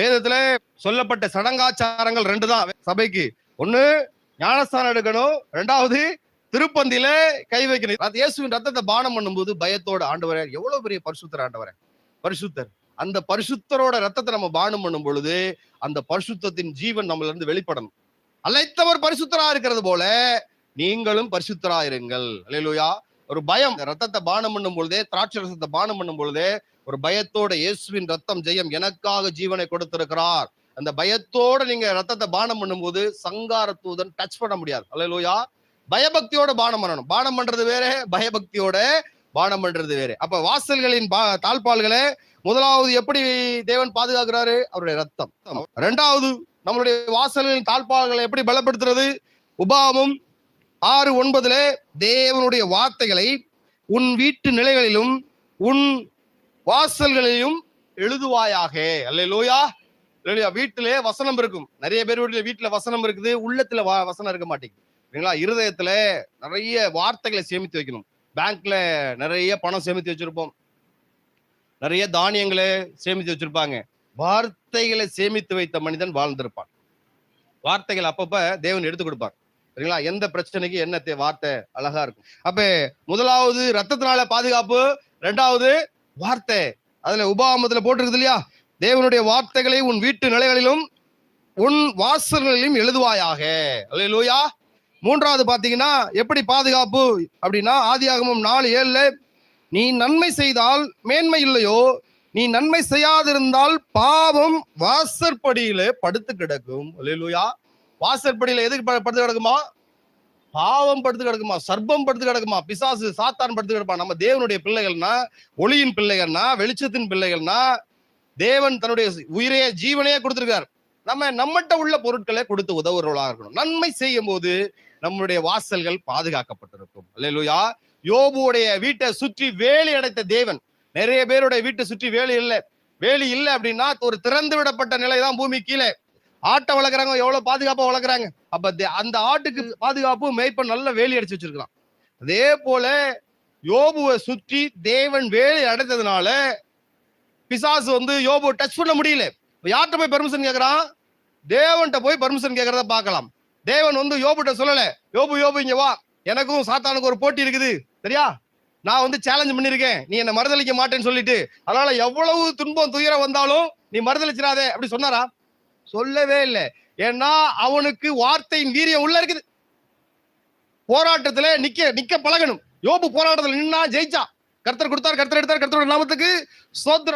வேதத்துல சொல்லப்பட்ட சடங்காச்சாரங்கள் ரெண்டு தான் சபைக்கு. ஒண்ணு ஞானஸ்தானம் எடுக்கணும். ரெண்டாவது திருப்பந்தியில கை வைக்கணும். இயேசுவின் ரத்தத்தை பானம் பண்ணும்போது பயத்தோட ஆண்டவரே எவ்வளவு பெரிய பரிசுத்தர் ஆண்டவரே. பரிசுத்தர். அந்த பரிசுத்தரோட ரத்தத்தை நம்ம பானம் பண்ணும் பொழுது அந்த பரிசுத்தத்தின் ஜீவன் நம்மள இருந்து வெளிப்படணும். அழைத்தவர் பரிசுத்தரா இருக்கிறது போல நீங்களும் பரிசுத்தரா இருங்கள். அல்லேலூயா ஒரு பயம். ரத்தத்தை பானம் பண்ணும் பொழுதே திராட்சை ரசத்தை பானம் பண்ணும் பொழுதே ஒரு பயத்தோட இயேசுவின் ரத்தம் ஜெயம் எனக்காக ஜீவனை கொடுத்திருக்கிறார். அந்த பயத்தோட நீங்க ரத்தத்தை பானம் பண்ணும்போது சங்கார தூதன் டச் பண்ண முடியாது. அல்லையா பயபக்தியோட பானம் பண்ணணும். பானம் பண்றது வேற பயபக்தியோட பானம் பண்றது வேற. அப்ப வாசல்களின் பா- தாழ்பால்களை முதலாவது எப்படி தேவன் பாதுகாக்கிறாரு? அவருடைய ரத்தம். ரெண்டாவது நம்மளுடைய வாசல்களின் தாழ்பால்களை எப்படி பலப்படுத்துறது? உபாமும் ஆறு ஒன்பதுல தேவனுடைய வார்த்தைகளை உன் வீட்டு நிலைகளிலும் உன் வாசல்களிலும் எழுதுவாயாக. அல்லேலூயா. இல்லையா வீட்டிலே வசனம் இருக்கும். நிறைய பேர் வீட்டுல வீட்டுல வசனம் இருக்குது. உள்ளத்துல வா- வசனம் இருக்க மாட்டேங்குது. இல்லைங்களா இருதயத்துல நிறைய வார்த்தைகளை சேமித்து வைக்கணும். பேங்க்ல நிறைய பணம் சேமித்து வச்சிருப்போம். நிறைய தானியங்களை சேமித்து வச்சிருப்பாங்க. வார்த்தைகளை சேமித்து வைத்த மனிதன் வாழ்ந்திருப்பான். வார்த்தைகள் அப்பப்ப தேவன் எடுத்து கொடுப்பார். சரிங்களா? எந்த பிரச்சனைக்கு என்ன வார்த்தை அழகா இருக்கும். அப்ப முதலாவது ரத்தத்தினால பாதுகாப்பு ரெண்டாவது வார்த்தை அதுல உபாமத்துல போட்டிருக்குது இல்லையா? தேவனுடைய வார்த்தைகளை உன் வீட்டு நிலைகளிலும் உன் வாசல்களிலும் எழுதுவாயாக. அல்லையா மூன்றாவது பாத்தீங்கன்னா எப்படி பாதுகாப்பு அப்படின்னா ஆதியாகமும் நாலு ஏழுல நீ நன்மை செய்தால் மேன்மை இல்லையோ? நீ நன்மை செய்யாதிருந்தால் பாவம் வாசற்படியில படுத்து கிடக்கும் அல்லையா வாசற்படியில எதுக்கு ப- படுத்து கிடக்குமா பாவம் படுத்து கிடக்குமா சர்ப்பம் படுத்து கிடக்குமா பிசாசு சாத்தான் படுத்து கிடப்பான் நம்ம தேவனுடைய பிள்ளைகள்னா ஒளியின் பிள்ளைகள்னா வெளிச்சத்தின் பிள்ளைகள்னா தேவன் தன்னுடைய உயிரையே ஜீவனையே கொடுத்துருக்கார். நம்ம நம்மகிட்ட உள்ள பொருட்களை கொடுத்து உதவுறவர்களாக இருக்கணும். நன்மை செய்யும் போது நம்முடைய வாசல்கள் பாதுகாக்கப்பட்டிருக்கும். அல்லேலூயா. யோபுடைய வீட்டை சுற்றி வேலி அடைத்த தேவன். நிறைய பேருடைய வீட்டை சுற்றி வேலி இல்லை. வேலி இல்லை அப்படின்னா ஒரு திறந்து விடப்பட்ட நிலை தான் பூமி கீழே. ஆட்டை வளர்க்குறாங்க எவ்வளோ பாதுகாப்பாக வளர்க்குறாங்க? அப்போ தே- அந்த ஆட்டுக்கு பாதுகாப்பு மேய்ப்பன் நல்ல வேலி அடிச்சு வச்சிருக்கலாம் அதே போல யோபுவை சுற்றி தேவன் வேலி அடைத்ததுனால பிசாசு வந்து யோபு டச் பண்ண முடியல. யார்கிட்ட போய் பெர்மிஷன் கேட்குறான் தேவன்கிட்ட போய் பெர்மிஷன் கேட்குறத பார்க்கலாம். தேவன் வந்து யோபுட்ட சொல்லலை யோபு யோபு இங்க வா. எனக்கும் சாத்தானுக்கு ஒரு போட்டி இருக்குது. சரியா? நான் வந்து சேலஞ்ச் பண்ணியிருக்கேன் நீ என்னை மறுதளிக்க மாட்டேன்னு சொல்லிட்டு. அதனால எவ்வளவு துன்பம் துயரம் வந்தாலும் நீ மறுதளிச்சிடாதே. அப்படி சொன்னாரா? சொல்லவே இல்லை. ஏன்னா அவனுக்கு வார்த்தையின் வீரியம் உள்ள இருக்குது. போராட்டத்துல நிக்க நிக்க பழகணும். யோபு போராட்டத்தில் நின்னா ஜெயிச்சா. கர்த்தர் கொடுத்தார் கர்த்தர் எடுத்தார் கர்த்தரோட நாமத்துக்கு சோத்திரம்.